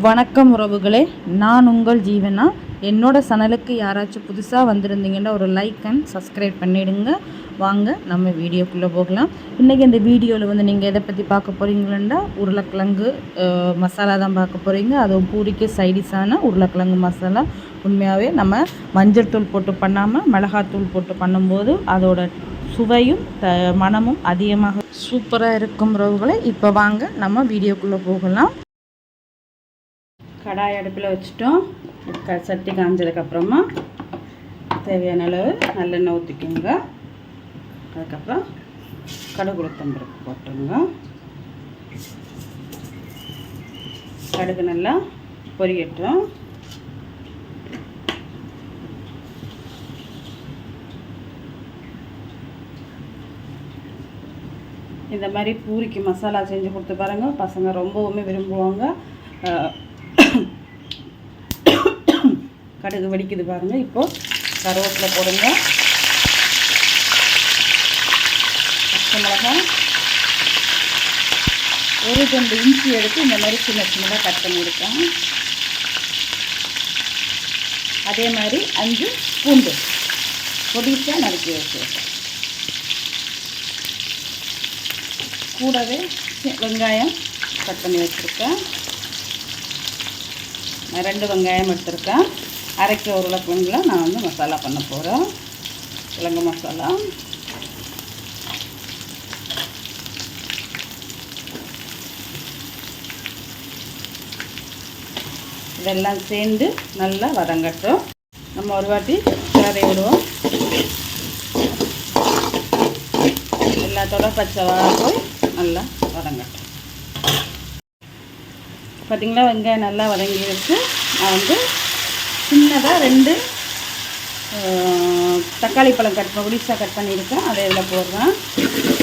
வணக்கம் உறவுகளே. நான் உங்கள் ஜீவனா? என்னோடய சனலுக்கு யாராச்சும் புதுசாக வந்திருந்தீங்கன்னா ஒரு லைக் அண்ட் சப்ஸ்கிரைப் பண்ணிவிடுங்க வாங்க நம்ம வீடியோக்குள்ளே போகலாம். இன்றைக்கி இந்த வீடியோவில் வந்து நீங்கள் எதை பற்றி பார்க்க போகிறீங்களா உருளைக்கிழங்கு மசாலா தான் பார்க்க போகிறீங்க அதுவும் பூரிக்கு சைடிஷான உருளைக்கிழங்கு மசாலா. உண்மையாகவே நம்ம மஞ்சள் தூள் போட்டு பண்ணாமல் மிளகாத்தூள் போட்டு பண்ணும்போது அதோட சுவையும் த மனமும் அதிகமாக சூப்பராக இருக்கும் உறவுகளை. இப்போ வாங்க நம்ம வீடியோக்குள்ளே போகலாம். கடாய் அடுப்பில் வச்சுட்டோம். க சட்டி காஞ்சதுக்கப்புறமா தேவையான அளவு நல்லெண்ணெய் ஊற்றிக்கோங்க அதுக்கப்புறம் கடுகு உளுத்தம்பருப்பு போட்டுங்க. கடுகு நல்லா பொரியட்டும். இந்த மாதிரி பூரிக்கு மசாலா செஞ்சு கொடுத்து பாருங்கள் பசங்க ரொம்பவுமே விரும்புவாங்க. கடுகு வெடிக்குது பாருங்கள் இப்போது கருவேப்பிலை போடுங்க. பச்சை மிளகாய். ஒரு ரெண்டு இஞ்சி எடுத்து இந்த மாதிரி சின்ன சின்னதாக கட் பண்ணியிருக்கேன் அதே மாதிரி அஞ்சு பூண்டு. பொடிசாக நறுக்கி வச்சுருக்கேன் கூடவே வெங்காயம் கட் பண்ணி வச்சுருக்கேன். நான் ரெண்டு வெங்காயம் எடுத்திருக்கேன். அரைக்க உருளைக்கிழங்குல நான் வந்து மசாலா பண்ண போகிறேன் கிழங்கு மசாலா. இதெல்லாம் சேர்ந்து நல்லா வதங்கட்டும். நம்ம ஒரு வாட்டி கிளறி விடுவோம். எல்லாத்தோட பச்சை வாழை போய் நல்லா வதங்கட்டும். பார்த்தீங்களா வெங்காயம் நல்லா வதங்கிடுச்சு. நான் வந்து சின்னதாக ரெண்டு தக்காளி பழம் கட் பண்ணி கட் பண்ணியிருக்கேன். அதை இதில் போடுறேன்.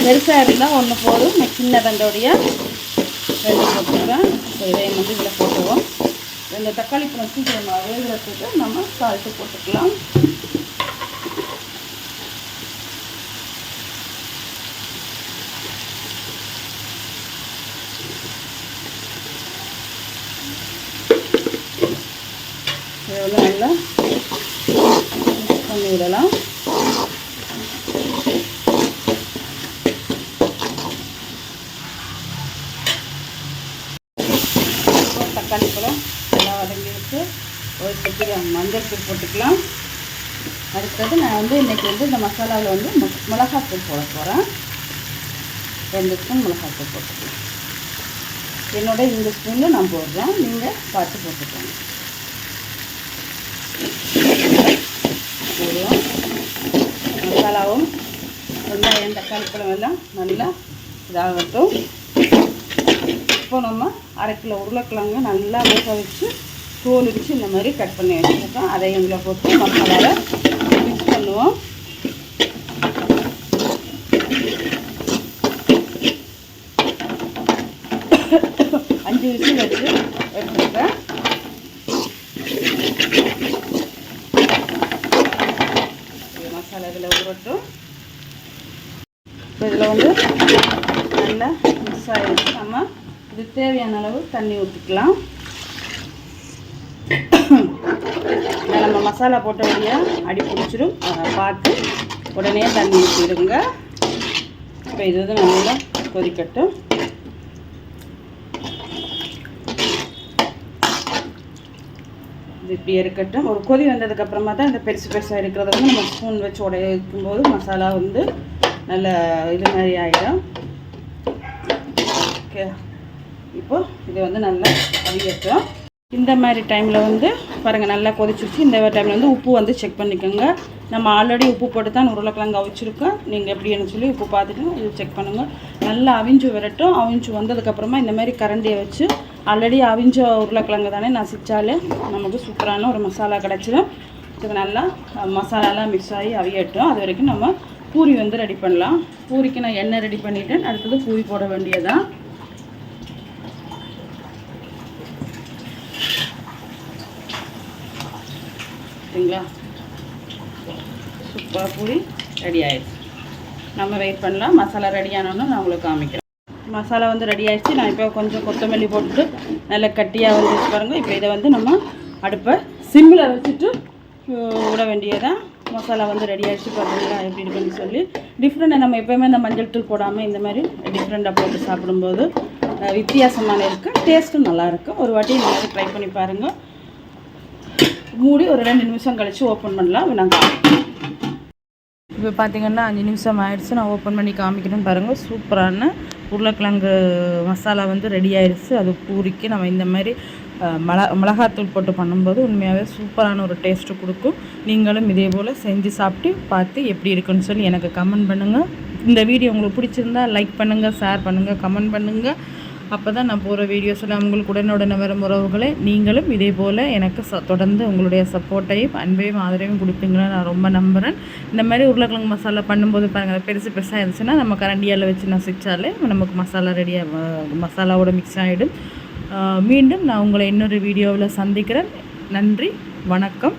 பெருசாக இருந்தால் ஒன்று போதும். நான் சின்ன ரெண்டு போட்டுருக்கேன் ஸோ இதையும் வந்து இதில் போட்டுருவோம். ரெண்டு தக்காளி பழம் சீக்கிரமாக வேகிறதுக்கு நம்ம சால்ட்டு போட்டுக்கலாம் இதை வந்து நல்லா mix பண்ணி விடலாம் தக்காளி பழம் நல்லா வதங்கி ஒரு கட்டி மஞ்சள் தூள் போட்டுக்கலாம். அடுத்தது நான் வந்து இன்றைக்கி வந்து இந்த மசாலாவில் வந்து மிளகாத்தூள் போட போகிறேன் ரெண்டு ஸ்பூன் மிளகாத்தூள் போட்டுக்கலாம். என்னோட இந்த ஸ்பூனில் நான் போடுறேன். நீங்கள் பார்த்து போட்டுக்கோங்க. போடுவோம் மசாலாவும் வெங்காயம் தக்காளி பழம் எல்லாம் நல்லா இதாகட்டும். இப்போ நம்ம அரை கிலோ உருளைக்கிழங்கு நல்லா வேக வச்சு தோல் வச்சு இந்த மாதிரி கட் பண்ணி வச்சுருக்கோம். அதை எங்களை போட்டு மசாலாவை மிக்ஸ் பண்ணுவோம் அஞ்சு விசில் வச்சு எடுத்துருக்கேன் இது மசாலா இதில் உருட்டும் இப்போ இதில் வந்து நல்லா மிக்ஸ் ஆகிடுச்சு நம்ம இது தேவையான அளவு தண்ணி ஊற்றிக்கலாம். நம்ம மசாலா போட்ட அடி பிடிச்சிடும். அதை பார்த்து உடனே தண்ணி ஊற்றிடுங்க இப்போ இது வந்து நல்லா கொதிக்கட்டும். இது இப்படி இருக்கட்டும். ஒரு கொதி வந்ததுக்கப்புறமா தான் இந்த பெருசு பெருசாக இருக்கிறத வந்து நம்ம ஸ்பூன் வச்சு உடைய வைக்கும்போது மசாலா வந்து நல்ல இது மாதிரி ஆகிடும் ஓகே. இப்போது இது வந்து நல்லா அவியட்டும். இந்த மாதிரி டைமில் வந்து பாருங்கள் நல்லா கொதிச்சிருச்சு. இந்த டைமில் வந்து உப்பு வந்து செக் பண்ணிக்கோங்க. நம்ம ஆல்ரெடி உப்பு போட்டு தான் உருளைக்கிழங்கு அவிச்சிருக்கோம். நீங்கள் எப்படின்னு சொல்லி உப்பு பார்த்துட்டு இது செக் பண்ணுங்கள் நல்லா அவிஞ்சு விரட்டும். அவிஞ்சு வந்ததுக்கப்புறமா இந்த மாதிரி கரண்டியை வச்சு ஆல்ரெடி அவிஞ்ச உருளைக்கிழங்கு தானே நசிச்சாலே நமக்கு சூப்பரான ஒரு மசாலா கிடச்சிடும் இது நல்லா மசாலாலாம் மிக்ஸ் ஆகி அவியட்டும். அது வரைக்கும் நம்ம பூரி வந்து ரெடி பண்ணலாம். பூரிக்கு நான் எண்ணெய் ரெடி பண்ணிட்டேன். அடுத்தது பூரி போட வேண்டியதான் சரிங்களா? சூப்பராக பூரி ரெடி ஆயிடுச்சு. நம்ம வெயிட் பண்ணலாம். மசாலா ரெடி ஆனோன்னு நான் உங்களுக்கு காமிக்கிறேன். மசாலா வந்து ரெடி ஆயிடுச்சு. நான் இப்போ கொஞ்சம் கொத்தமல்லி போட்டுட்டு நல்லா கட்டியாக வந்துச்சு பாருங்கள் இப்போ இதை வந்து நம்ம அடுப்பை சிம்மில் வச்சுட்டு விட வேண்டியதான் மசாலா வந்து ரெடி ஆகிடுச்சு பார்த்தீங்களா எப்படி இருக்குன்னு சொல்லி. டிஃப்ரெண்ட்டாக நம்ம எப்போயுமே இந்த மஞ்சள் தூள் போடாமல் இந்த மாதிரி டிஃப்ரெண்ட்டாக போட்டு சாப்பிடும்போது வித்தியாசமான இருக்குது டேஸ்ட்டும் நல்லாயிருக்கும் ஒரு வாட்டி இந்த மாதிரி ட்ரை பண்ணி பாருங்கள் மூடி ஒரு ரெண்டு நிமிஷம் கழித்து ஓப்பன் பண்ணலாம். நாங்கள் இப்போ பார்த்தீங்கன்னா அஞ்சு நிமிஷம் ஆயிடுச்சு. நான் ஓப்பன் பண்ணி காமிக்கணும்னு பாருங்கள் சூப்பரான உருளைக்கிழங்கு மசாலா வந்து ரெடி ஆயிடுச்சு. அது பூரிக்கு நம்ம இந்த மாதிரி மிளகா மிள மிளகாத்தூள் போட்டு பண்ணும்போது உண்மையாகவே சூப்பரான ஒரு டேஸ்ட்டு கொடுக்கும். நீங்களும் இதே போல் செஞ்சு சாப்பிட்டு பார்த்து எப்படி இருக்குன்னு சொல்லி எனக்கு கமெண்ட் பண்ணுங்கள் இந்த வீடியோ உங்களுக்கு பிடிச்சிருந்தா லைக் பண்ணுங்கள் ஷேர் பண்ணுங்கள் கமெண்ட் பண்ணுங்கள் அப்போ தான் நான் போகிற வீடியோஸில் உங்களுக்கு உடனுடனே வரும் உறவுகளை நீங்களும் இதே போல் எனக்கு ச தொடர்ந்து உங்களுடைய சப்போர்ட்டையும் அன்பையும் ஆதரவையும் கொடுப்பீங்களா நான் ரொம்ப நம்புகிறேன் இந்த மாதிரி உருளைக்கிழங்கு மசாலா பண்ணும்போது பாருங்கள் பெருசு பெருசாக இருந்துச்சுன்னா நம்ம கரண்டியால் வச்சு நசிச்சாலே நமக்கு மசாலா ரெடியாக மசாலாவோட மிக்ஸ் ஆகிடும் மீண்டும் நான் உங்களை இன்னொரு வீடியோவில் சந்திக்கிறேன். நன்றி வணக்கம்.